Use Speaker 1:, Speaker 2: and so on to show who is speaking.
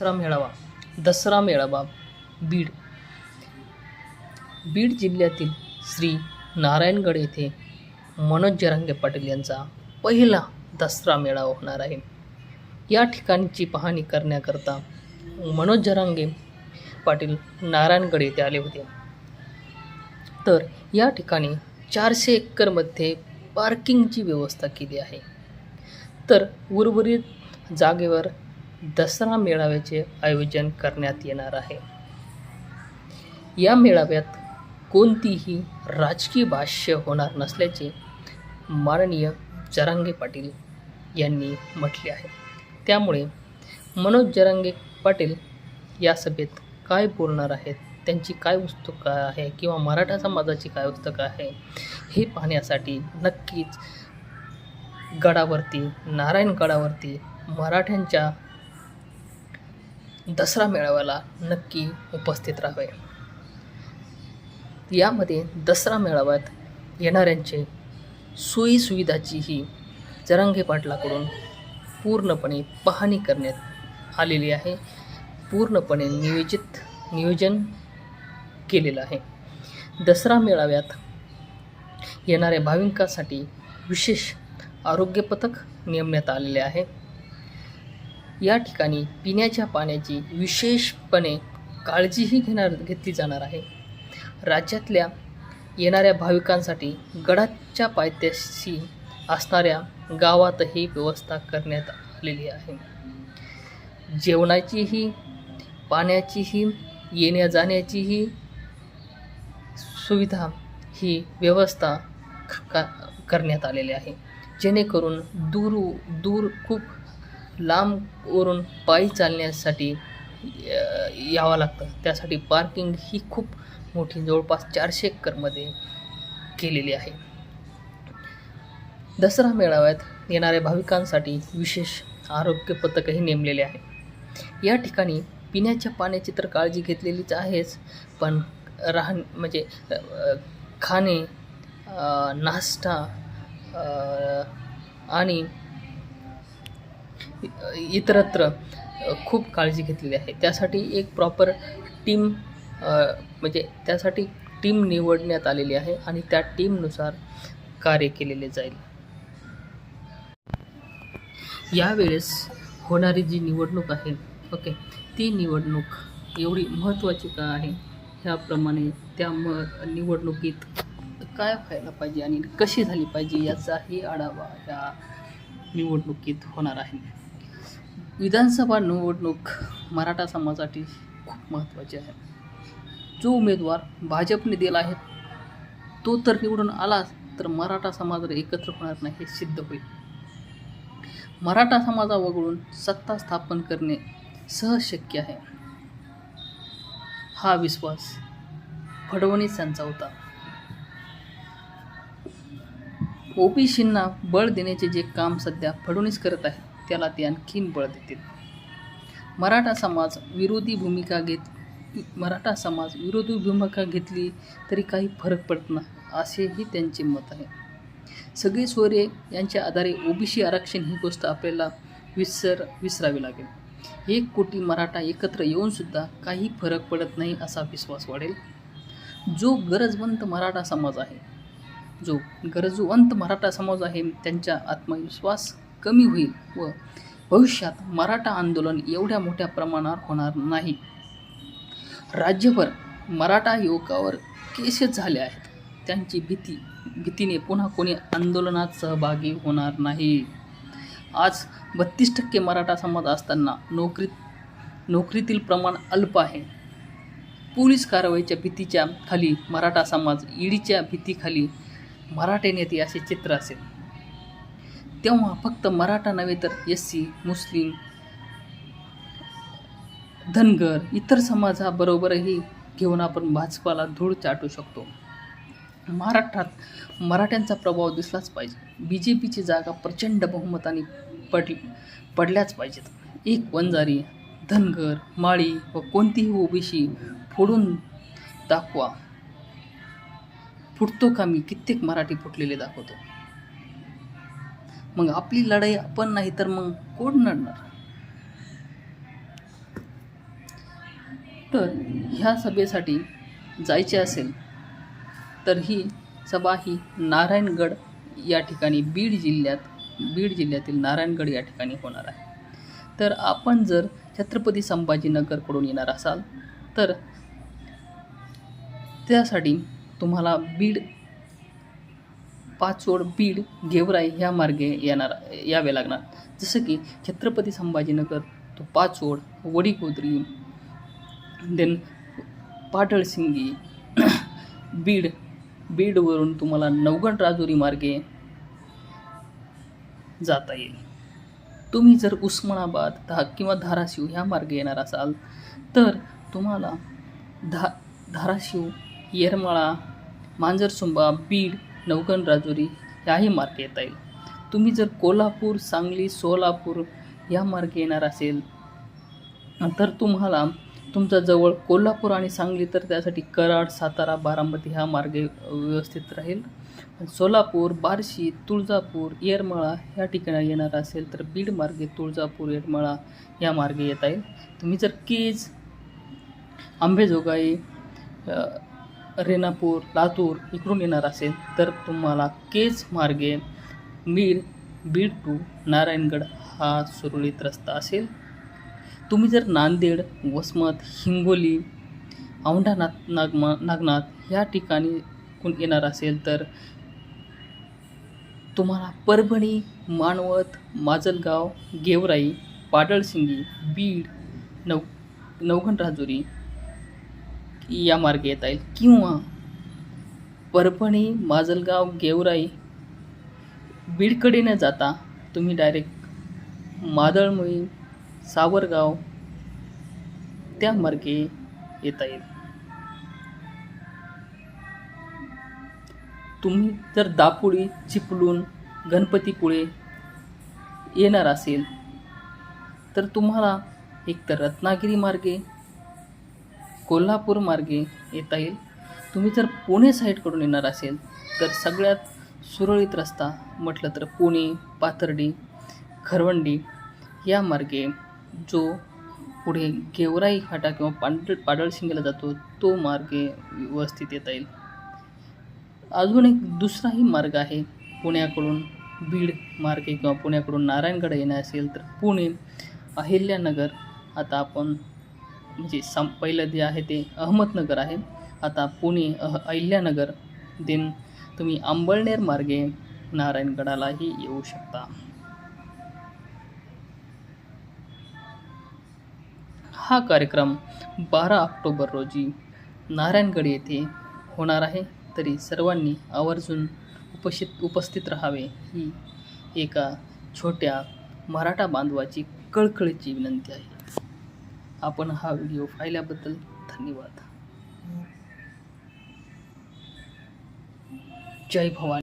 Speaker 1: दसरा मेळावा. दसरा मेळावा बीड. बीड जिल्ह्यातील श्री नारायणगड येथे मनोज जरांगे पाटील यांचा पहिला दसरा मेळावा होणार आहे. या ठिकाणची पाहणी करण्याकरता मनोज जरांगे पाटील नारायणगड येथे आले होते. तर या ठिकाणी चारशे एकरमध्ये पार्किंगची व्यवस्था केली आहे. तर उर्वरित जागेवर दसरा मेळाव्याचे आयोजन करण्यात येणार आहे. या मेळाव्यात कोणतीही राजकीय भाष्य होणार नसल्याचे माननीय जरांगे पाटील यांनी म्हटले आहे. त्यामुळे मनोज जरांगे पाटील या सभेत काय बोलणार आहेत? त्यांची काय पुस्तकं आहे किंवा मराठा समाजाची काय पुस्तकं आहे? हे पाहण्यासाठी नक्कीच गडावरती नारायण गडावरती मराठ्यांच्या दसरा मेळाव्याला नक्की उपस्थित राहावे. यामध्ये दसरा मेळाव्यात येणाऱ्यांचे सोयीसुविधाचीही जरांगे पाटलाकडून पूर्णपणे पाहणी करण्यात आलेली आहे. पूर्णपणे नियोजित नियोजन केलेलं आहे. दसरा मेळाव्यात येणाऱ्या भाविकांसाठी विशेष आरोग्य पथक नेमण्यात आलेले आहे. या ठिकाणी पिण्याच्या पाण्याची विशेषपणे काळजीही घेणार घेतली जाणार आहे. राज्यातल्या येणाऱ्या भाविकांसाठी गडाच्या पायथ्याशी असणाऱ्या गावातही व्यवस्था करण्यात आलेली आहे. जेवणाचीही पाण्याचीही येण्या जाण्याचीही सुविधा ही व्यवस्था का करण्यात आलेली आहे. जेणेकरून दूर दूर खूप लांबवरून पायी चालण्यासाठी यावं लागतं. त्यासाठी पार्किंग ही खूप मोठी जवळपास चारशे एकरमध्ये केलेली आहे. दसरा मेळाव्यात येणाऱ्या भाविकांसाठी विशेष आरोग्य पथकही नेमलेले आहे या ठिकाणी पिण्याच्या पाण्याची तर काळजी घेतलेलीच आहेच पण राहण म्हणजे खाणे नाश्ता आणि इतरत्र खूप काळजी घेतलेली आहे. त्यासाठी एक प्रॉपर टीम म्हणजे त्यासाठी टीम निवडण्यात आलेली आहे आणि त्या टीमनुसार कार्य केलेले जाईल. यावेळेस होणारी जी निवडणूक आहे ओके ती निवडणूक एवढी महत्त्वाची का आहे? ह्याप्रमाणे त्या म निवडणुकीत काय व्हायला पाहिजे आणि कशी झाली पाहिजे याचाही आढावा या निवडणुकीत होणार आहे. विधानसभा निवडणूक मराठा समाजासाठी खूप महत्त्वाची आहे. जो उमेदवार भाजपने दिला आहे तो तर निवडून आला तर मराठा समाजाला एकत्र होणार नाही हे सिद्ध होईल. मराठा समाजा वगळून सत्ता स्थापन करणे सहज शक्य आहे. हा विश्वास फडणवीस यांचा होता. ओबीसींना बळ देण्याचे जे काम सध्या फडणवीस करत आहे त्याला ते आणखीन बळ देतील. मराठा समाज विरोधी भूमिका घेत मराठा समाज विरोधी भूमिका घेतली तरी काही फरक पडत नाही असेही त्यांचे मत आहे. सगळे सोयरे यांच्या आधारे ओबीसी आरक्षण ही गोष्ट आपल्याला विसर विसरावी लागेल. एक कोटी मराठा एकत्र येऊनसुद्धा काही फरक पडत नाही असा विश्वास वाढेल. जो गरजवंत मराठा समाज आहे जो गरजवंत मराठा समाज आहे त्यांचा आत्मविश्वास कमी होईल व भविष्यात मराठा आंदोलन एवढ्या मोठ्या प्रमाणावर होणार नाही. राज्यभर मराठा युवकावर केसेस झाले आहेत. त्यांची भीती भीतीने पुन्हा कोणी आंदोलनात सहभागी होणार नाही. आज बत्तीस टक्के मराठा समाज असताना नोकरीत नोकरीतील प्रमाण अल्प आहे. पोलीस कारवाईच्या भीतीच्या खाली मराठा समाज ईडीच्या भीतीखाली मराठे नेते असे चित्र असेल. तेव्हा फक्त मराठा नव्हे तर एस सी मुस्लिम धनगर इतर समाजाबरोबरही घेऊन आपण भाजपाला धूळ चाटू शकतो. महाराष्ट्रात मराठ्यांचा प्रभाव दिसलाच पाहिजे. बी जे पीची जागा प्रचंड बहुमताने पडली पडल्याच पाहिजेत. एक वंजारी धनगर माळी व कोणतीही ओबीसी फोडून दाखवा. फुटतो का मी? कित्येक मराठी फुटलेले दाखवतो. मग आपली लढाई आपण नाही तर मग कोण लढणार? तर ह्या सभेसाठी जायचे असेल तर ही सभा ही नारायणगड या ठिकाणी बीड जिल्ह्यात बीड जिल्ह्यातील नारायणगड या ठिकाणी होणार आहे. तर आपण जर छत्रपती संभाजीनगरकडून येणार असाल तर त्यासाठी तुम्हाला बीड पाचोड बीड गेवराई ह्या मार्गे येणार यावे लागणार. जसं की छत्रपती संभाजीनगर तो पाचोड वडीगोद्री देन पाटळसिंगी बीड बीडवरून तुम्हाला नवगण राजुरी मार्गे जाता येईल. तुम्ही जर उस्मानाबाद धा किंवा धाराशिव ह्या मार्गे येणार असाल तर तुम्हाला धा धाराशिव येरमाळा मांजरसुंबा बीड नवगण राजुरी याही मार्गे येता येईल. तुम्ही जर कोल्हापूर सांगली सोलापूर या मार्गे येणार असेल तर तुम्हाला तुमच्या जवळ कोल्हापूर आणि सांगली तर त्यासाठी कराड सातारा बारामती ह्या मार्गे व्यवस्थित राहील. सोलापूर बार्शी तुळजापूर येरमाळा ह्या ठिकाणी येणार असेल तर बीड मार्गे तुळजापूर येरमाळा या मार्गे येता येईल. तुम्ही जर केज आंबेजोगाई रेणापूर लातूर इकडून येणार असेल तर तुम्हाला केज मार्गे बीड बीड टू नारायणगड हा सुरळीत रस्ता असेल. तुम्ही जर नांदेड वसमत हिंगोली औंढा नाग नागमा नागनाथ या ठिकाणी कोण येणार असेल तर तुम्हाला परभणी मानवत माजलगाव गेवराई पाडळसिंगी बीड नव नवघण राजुरी या मार्गे येता येईल. किंवा परभणी माजलगाव गेवराई बीडकडे न जाता तुम्ही डायरेक्ट मादळमुळी सावरगाव त्या मार्गे येता येईल. तुम्ही जर दापोळी चिपलून गणपतीपुळे येणार असेल तर तुम्हाला एकतर रत्नागिरी मार्गे कोल्हापूर मार्गे येता येईल. तुम्ही जर पुणे साईडकडून येणार असेल तर सगळ्यात सुरळीत रस्ता म्हटलं तर पुणे पाथर्डी खरवंडी या मार्गे जो पुढे गेवराई फाटा किंवा पांढर पाडळशिंगेला जातो तो मार्गे व्यवस्थित येता येईल. अजून एक दुसराही मार्ग आहे पुण्याकडून बीड मार्गे किंवा पुण्याकडून नारायणगड येणे असेल तर पुणे अहिल्यानगर. आता आपण म्हणजे साम पहिलं जे आहे ते अहमदनगर आहे. आता पुणे अह अहिल्यानगर देन तुम्ही अंबळनेर मार्गे नारायणगडालाही येऊ शकता. हा कार्यक्रम बारा ऑक्टोबर रोजी नारायणगड येथे होणार आहे. तरी सर्वांनी आवर्जून उपस्थित उपस्थित राहावे ही एका छोट्या मराठा बांधवाची कळकळीची विनंती आहे. आपण हा व्हिडिओ पाहिल्याबद्दल धन्यवाद. जय भवानी.